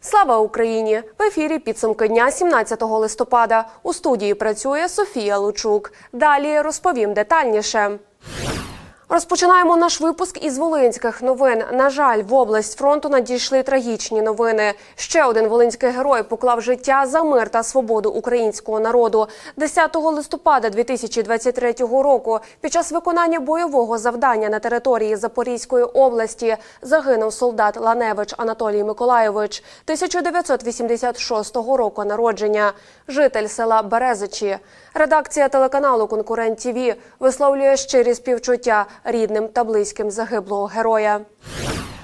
Слава Україні! В ефірі підсумки дня 17 листопада. У студії працює Софія Лучук. Далі розповім детальніше. Розпочинаємо наш випуск із волинських новин. На жаль, в область фронту надійшли трагічні новини. Ще один волинський герой поклав життя за мир та свободу українського народу. 10 листопада 2023 року під час виконання бойового завдання на території Запорізької області загинув солдат Ланевич Анатолій Миколайович, 1986 року народження, житель села Березичі. Редакція телеканалу Конкурент ТІВІ висловлює щирі співчуття рідним та близьким загиблого героя.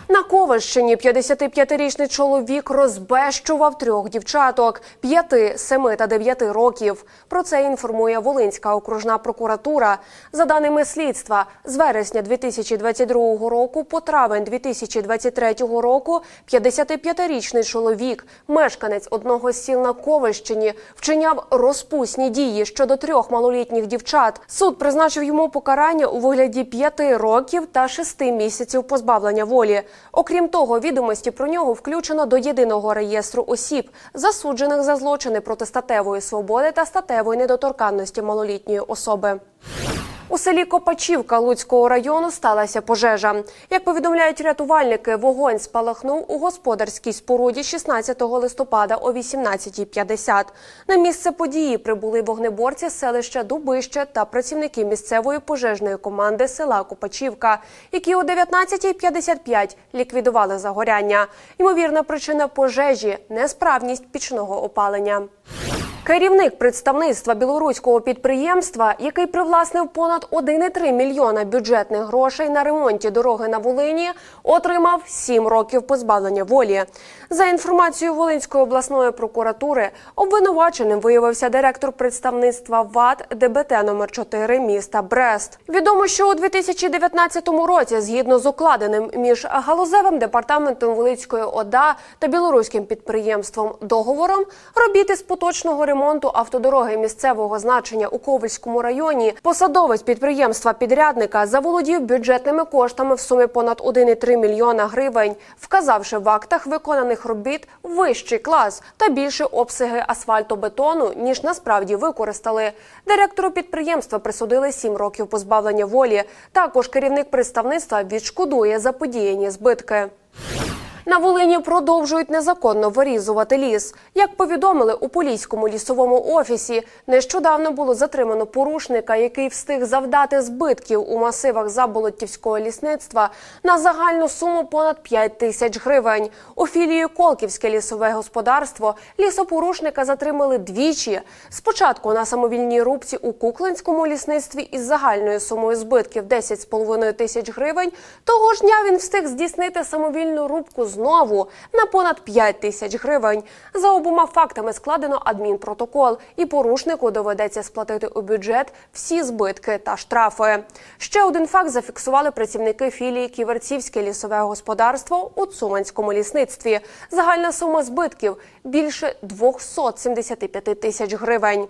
На Ковальщині 55-річний чоловік розбещував трьох дівчаток 5, 7 та 9 років. Про це інформує Волинська окружна прокуратура. За даними слідства, з вересня 2022 року по травень 2023 року 55-річний чоловік, мешканець одного з сіл на Ковальщині, вчиняв розпусні дії щодо трьох малолітніх дівчат. Суд призначив йому покарання у вигляді 5 років та 6 місяців позбавлення волі. Окрім того, відомості про нього включено до єдиного реєстру осіб, засуджених за злочини проти статевої свободи та статевої недоторканності малолітньої особи. У селі Копачівка Луцького району сталася пожежа. Як повідомляють рятувальники, вогонь спалахнув у господарській споруді 16 листопада о 18.50. На місце події прибули вогнеборці з селища Дубище та працівники місцевої пожежної команди села Копачівка, які о 19.55 ліквідували загоряння. Ймовірна причина пожежі несправність пічного опалення. Керівник представництва білоруського підприємства, який привласнив понад 1,3 мільйона бюджетних грошей на ремонті дороги на Волині, отримав 7 років позбавлення волі. За інформацією Волинської обласної прокуратури, обвинуваченим виявився директор представництва ВАД ДБТ номер 4 міста Брест. Відомо, що у 2019 році, згідно з укладеним між галузевим департаментом Волинської ОДА та білоруським підприємством договором, робіти з поточного ремонту автодороги місцевого значення у Ковальському районі посадовець підприємства підрядника заволодів бюджетними коштами в сумі понад 1,3 мільйона гривень, вказавши в актах виконаних робіт вищий клас та більше обсяги асфальтобетону, ніж насправді використали. Директору підприємства присудили 7 років позбавлення волі. Також керівник представництва відшкодує заподіяні збитки. На Волині продовжують незаконно вирізувати ліс. Як повідомили у поліському лісовому офісі, нещодавно було затримано порушника, який встиг завдати збитків у масивах заболоттівського лісництва на загальну суму понад 5 тисяч гривень. У філії Колківське лісове господарство лісопорушника затримали двічі. Спочатку на самовільній рубці у Куклинському лісництві із загальною сумою збитків 10,5 тисяч гривень. Того ж дня він встиг здійснити самовільну рубку знову на понад 5 тисяч гривень. За обома фактами складено адмінпротокол, і порушнику доведеться сплатити у бюджет всі збитки та штрафи. Ще один факт зафіксували працівники філії Ківерцівське лісове господарство у Цуманському лісництві. Загальна сума збитків більше 275 тисяч гривень.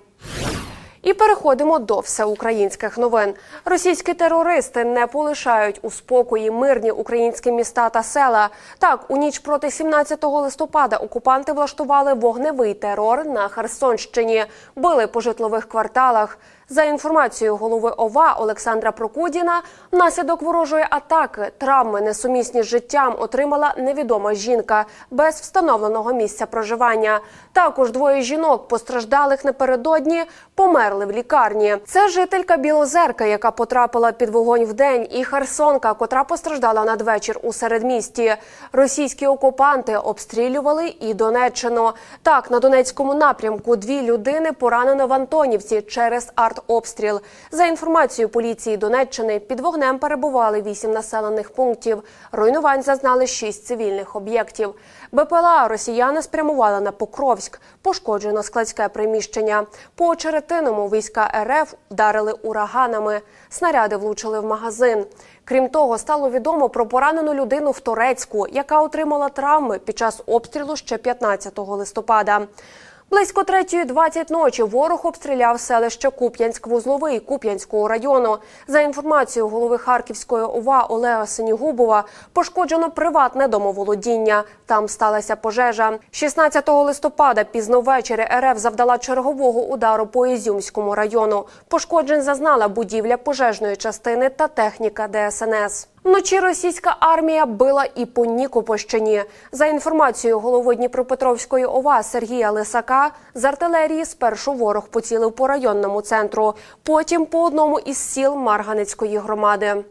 І переходимо до всеукраїнських новин. Російські терористи не полишають у спокої мирні українські міста та села. Так, у ніч проти 17 листопада окупанти влаштували вогневий терор на Херсонщині, били по житлових кварталах. За інформацією голови ОВА Олександра Прокудіна, внаслідок ворожої атаки травми несумісні з життям отримала невідома жінка без встановленого місця проживання. Також двоє жінок, постраждалих напередодні, померли в лікарні. Це жителька Білозерка, яка потрапила під вогонь вдень, і Херсонка, котра постраждала надвечір у середмісті. Російські окупанти обстрілювали і Донеччину. Так, на Донецькому напрямку дві людини поранено в Антонівці через артобстріл. За інформацією поліції Донеччини, під вогнем перебували вісім населених пунктів. Руйнувань зазнали шість цивільних об'єктів. БПЛА росіяни спрямували на Покровськ. Пошкоджено складське приміщення. По очеретиному війська РФ вдарили ураганами. Снаряди влучили в магазин. Крім того, стало відомо про поранену людину в Торецьку, яка отримала травми під час обстрілу ще 15 листопада. Близько 3.20 ночі ворог обстріляв селище Куп'янськ-Вузловий Куп'янського району. За інформацією голови Харківської ОВА Олега Синігубова, пошкоджено приватне домоволодіння. Там сталася пожежа. 16 листопада пізно ввечері РФ завдала чергового удару по Ізюмському району. Пошкоджень зазнала будівля пожежної частини та техніка ДСНС. Вночі російська армія била і по Нікопольщині. За інформацією голови Дніпропетровської ОВА Сергія Лисака, з артилерії спершу ворог поцілив по районному центру, потім по одному із сіл Марганецької громади.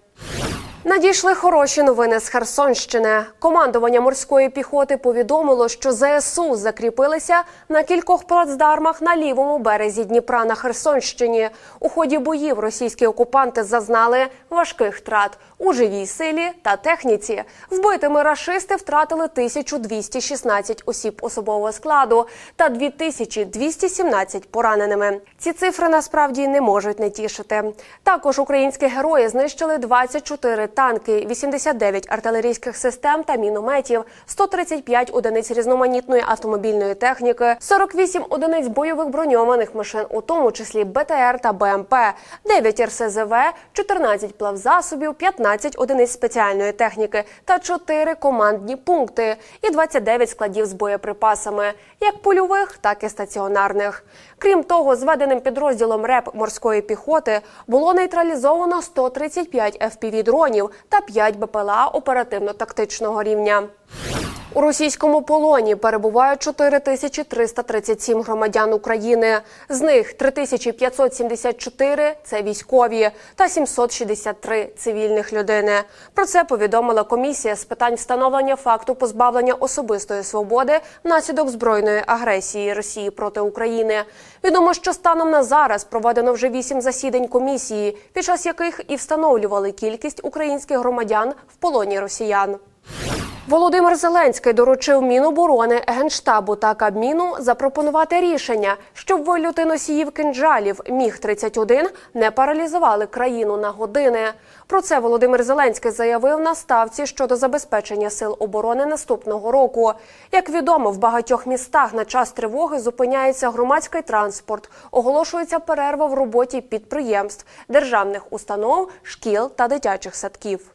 Надійшли хороші новини з Херсонщини. Командування морської піхоти повідомило, що ЗСУ закріпилися на кількох плацдармах на лівому березі Дніпра на Херсонщині. У ході боїв російські окупанти зазнали важких втрат у живій силі та техніці. Вбитими рашисти втратили 1216 осіб особового складу та 2217 пораненими. Ці цифри насправді не можуть не тішити. Також українські герої знищили 24 танки, 89 артилерійських систем та мінометів, 135 одиниць різноманітної автомобільної техніки, 48 одиниць бойових броньованих машин, у тому числі БТР та БМП, 9 РСЗВ, 14 плавзасобів, 15 одиниць спеціальної техніки та 4 командні пункти і 29 складів з боєприпасами, як польових, так і стаціонарних. Крім того, зведеним підрозділом РЕП морської піхоти було нейтралізовано 135 FPV-дронів та 5 БПЛА оперативно-тактичного рівня. У російському полоні перебувають 4337 громадян України. З них 3574 – це військові та 763 – цивільних людини. Про це повідомила комісія з питань встановлення факту позбавлення особистої свободи внаслідок збройної агресії Росії проти України. Відомо, що станом на зараз проведено вже вісім засідань комісії, під час яких і встановлювали кількість українських громадян в полоні росіян. Володимир Зеленський доручив Міноборони, Генштабу та Кабміну запропонувати рішення, щоб вильоти носіїв кинджалів міг 31 не паралізували країну на години. Про це Володимир Зеленський заявив на ставці щодо забезпечення сил оборони наступного року. Як відомо, в багатьох містах на час тривоги зупиняється громадський транспорт, оголошується перерва в роботі підприємств, державних установ, шкіл та дитячих садків.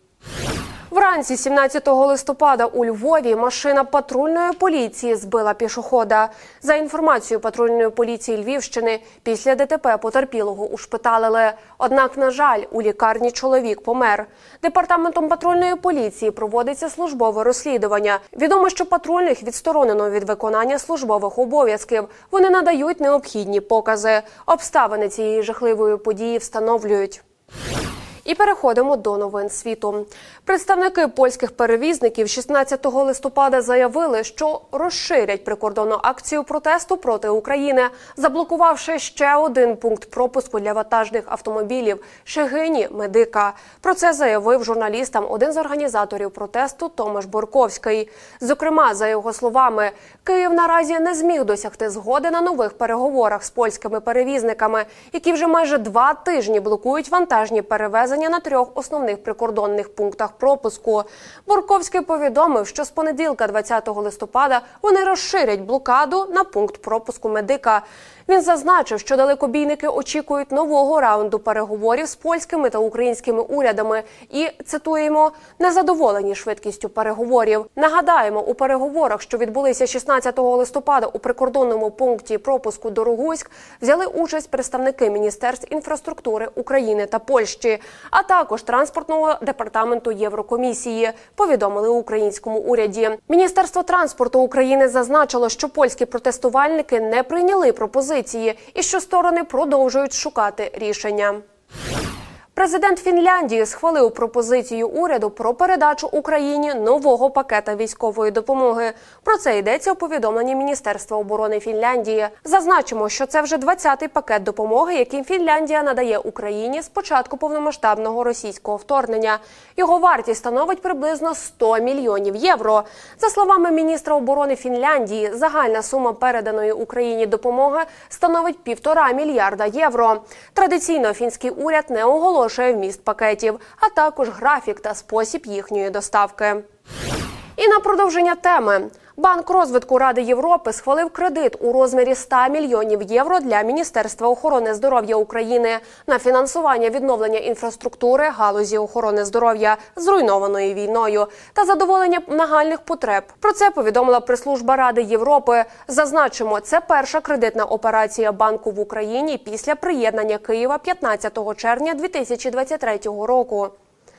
Вранці 17 листопада у Львові машина патрульної поліції збила пішохода. За інформацією патрульної поліції Львівщини, після ДТП потерпілого ушпиталили. Однак, на жаль, у лікарні чоловік помер. Департаментом патрульної поліції проводиться службове розслідування. Відомо, що патрульних відсторонено від виконання службових обов'язків. Вони надають необхідні покази. Обставини цієї жахливої події встановлюють. І переходимо до новин світу. Представники польських перевізників 16 листопада заявили, що розширять прикордонну акцію протесту проти України, заблокувавши ще один пункт пропуску для вантажних автомобілів Шегині Медика. Про це заявив журналістам один з організаторів протесту Томаш Борковський. Зокрема, за його словами, Київ наразі не зміг досягти згоди на нових переговорах з польськими перевізниками, які вже майже два тижні блокують вантажні перевезення на трьох основних прикордонних пунктах пропуску. Бурковський повідомив, що з понеділка, 20 листопада, вони розширять блокаду на пункт пропуску медика. Він зазначив, що далекобійники очікують нового раунду переговорів з польськими та українськими урядами і цитуємо незадоволені швидкістю переговорів. Нагадаємо, у переговорах, що відбулися 16 листопада у прикордонному пункті пропуску Дорогуськ, взяли участь представники міністерств інфраструктури України та Польщі, а також транспортного департаменту Єврокомісії. Повідомили українському уряді. Міністерство транспорту України зазначило, що польські протестувальники не прийняли пропозиції і що сторони продовжують шукати рішення. Президент Фінляндії схвалив пропозицію уряду про передачу Україні нового пакета військової допомоги. Про це йдеться у повідомленні Міністерства оборони Фінляндії. Зазначимо, що це вже 20-й пакет допомоги, який Фінляндія надає Україні з початку повномасштабного російського вторгнення. Його вартість становить приблизно 100 мільйонів євро. За словами міністра оборони Фінляндії, загальна сума переданої Україні допомоги становить півтора мільярда євро. Традиційно фінський уряд не оголошує вміст пакетів, а також графік та спосіб їхньої доставки. І на продовження теми Банк розвитку Ради Європи схвалив кредит у розмірі 100 мільйонів євро для Міністерства охорони здоров'я України на фінансування відновлення інфраструктури галузі охорони здоров'я, зруйнованої війною та задоволення нагальних потреб. Про це повідомила прес-служба Ради Європи. Зазначимо, це перша кредитна операція банку в Україні після приєднання Києва 15 червня 2023 року.